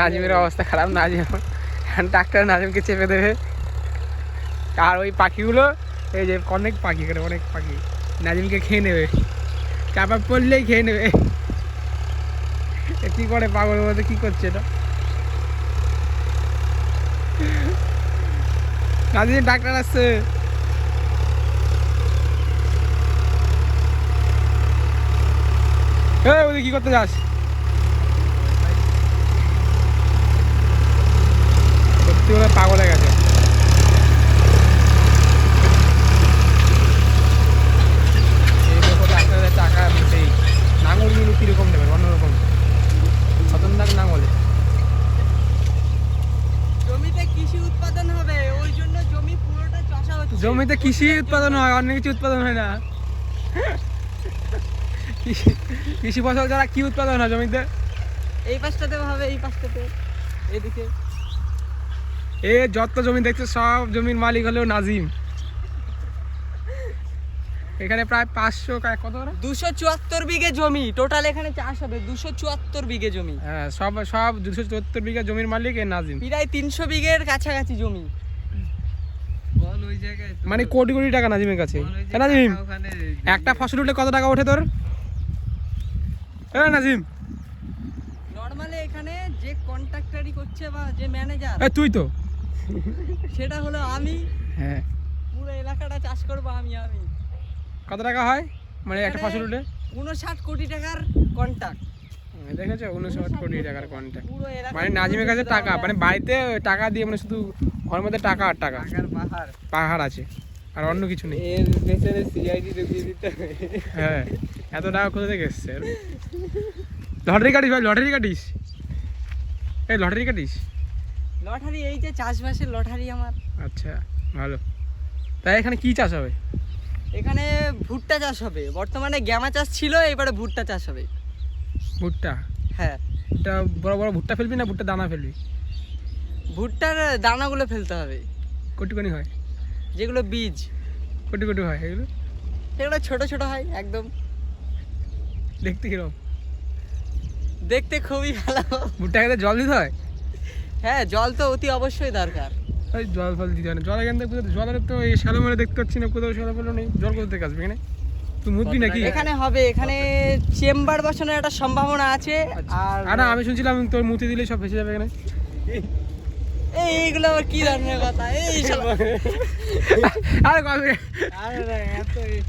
নাজিমের অবস্থা খারাপ, নাজিম। ডাক্তার নাজিমকে চেপে দেবে আর ওই পাখিগুলো, এই যে অনেক পাখি করে অনেক পাখি। নাজিমকে খেয়ে নেবে। চাপা পড়লেই খেয়ে নেবে। কি করে পাগল মধ্যে কি করছে এটা? নাজিম, ডাক্তার আসছে। এই, ওদিকে কি করতে যাস? সত্যি ওরা পাগল হয়ে গেছে। এই দেখো ডাক্তারের টাকা সেই নাঙলগুলো কীরকম নেবেন অন্যরকম। খতরনাক নাঙলে। জমিতে কৃষি উৎপাদন হবে ওই জন্য জমি পুরোটা চাষা হচ্ছে। জমিতে কৃষি উৎপাদন হয় অন্য কিছু উৎপাদন হয় না। কৃষি- কৃষি ফসল ছাড়া কি উৎপাদন হয় জমিতে? এই পাশটাতে হবে এই পাশটাতে এদিকে। এ যত জমি দেখছে সব জমির মালিক হলেও নাজিম। এখানে প্রায় পাঁচশো কত দুশো চুয়াত্তর বিঘে জমি। টোটাল এখানে চাষ হবে দুশো চুয়াত্তর বিঘে জমি। হ্যাঁ সব সব দুশো চুয়াত্তর বিঘা জমির মালিক এ নাজিম। প্রায় তিনশো বিঘের কাছাকাছি জমি। মানে কোটি কোটি টাকা নাজিমের কাছে। নাজিম একটা ফসল উঠলে কত টাকা ওঠে তোর? এ নাজিম। নর্মালি এখানে যে কন্ট্রাক্টারি করছে বা যে ম্যানেজার তুই তো। সেটা হলো আমি। হ্যাঁ। পুরো এলাকাটা চাষ করব আমি আমি। কত টাকা হয়? মানে একটা ফসল উঠে? উনষাট কোটি টাকার কন্ট্রাক্ট দেখেছ? উনষাট কোটি টাকার এলাকা মানে নাজিমের কাছে টাকা মানে বাড়িতে টাকা দিয়ে মানে শুধু ঘরের মধ্যে টাকা আর টাকা। পাহাড়। পাহাড় আছে আর অন্য কিছু নেই। এর পেছনে সিআইডি ঢুকিয়ে দিতে হ্যাঁ এত টাকা কোথা থেকে এসছে? লটারি কাটিস ভাই লটারি কাটিস। এই লটারি কাটিস? লটারি এই যে চাষবাসের লটারি আমার। আচ্ছা ভালো। তাই এখানে কি চাষ হবে? এখানে ভুট্টা চাষ হবে। বর্তমানে গ্যামা চাষ ছিল এবারে ভুট্টা চাষ হবে। ভুট্টা? হ্যাঁ। ভুট্টা বড় বড় ভুট্টা ফেলবি না ভুট্টা দানা ফেলবি? ভুট্টার দানাগুলো ফেলতে হবে। কোটি কোটি হয়? যেগুলো বীজ। কোটি কোটি হয় এগুলো? সেগুলো ছোট ছোট হয় একদম। দেখতে কীরকম দেখতে খুবই ভালো। ভুট্টা খেতে জল দিতে হয়? হ্যাঁ জল তো অতি অবশ্যই দরকার। ওই জল ফল দিতে হয় না। জল এখান থেকে জলের তো এই শ্যালো মেলে দেখতে পাচ্ছি না কোথাও শ্যালো ফেলো নেই। জল কোথা থেকে আসবে এখানে? তুই মুদবি নাকি? এখানে হবে এখানে চেম্বার বসানোর একটা সম্ভাবনা আছে আর আর না আমি শুনছিলাম তোর মুতি দিলে সব ভেসে যাবে এখানে। এই এইগুলো আবার কি ধরনের কথা? এই সব আরে কবে আরে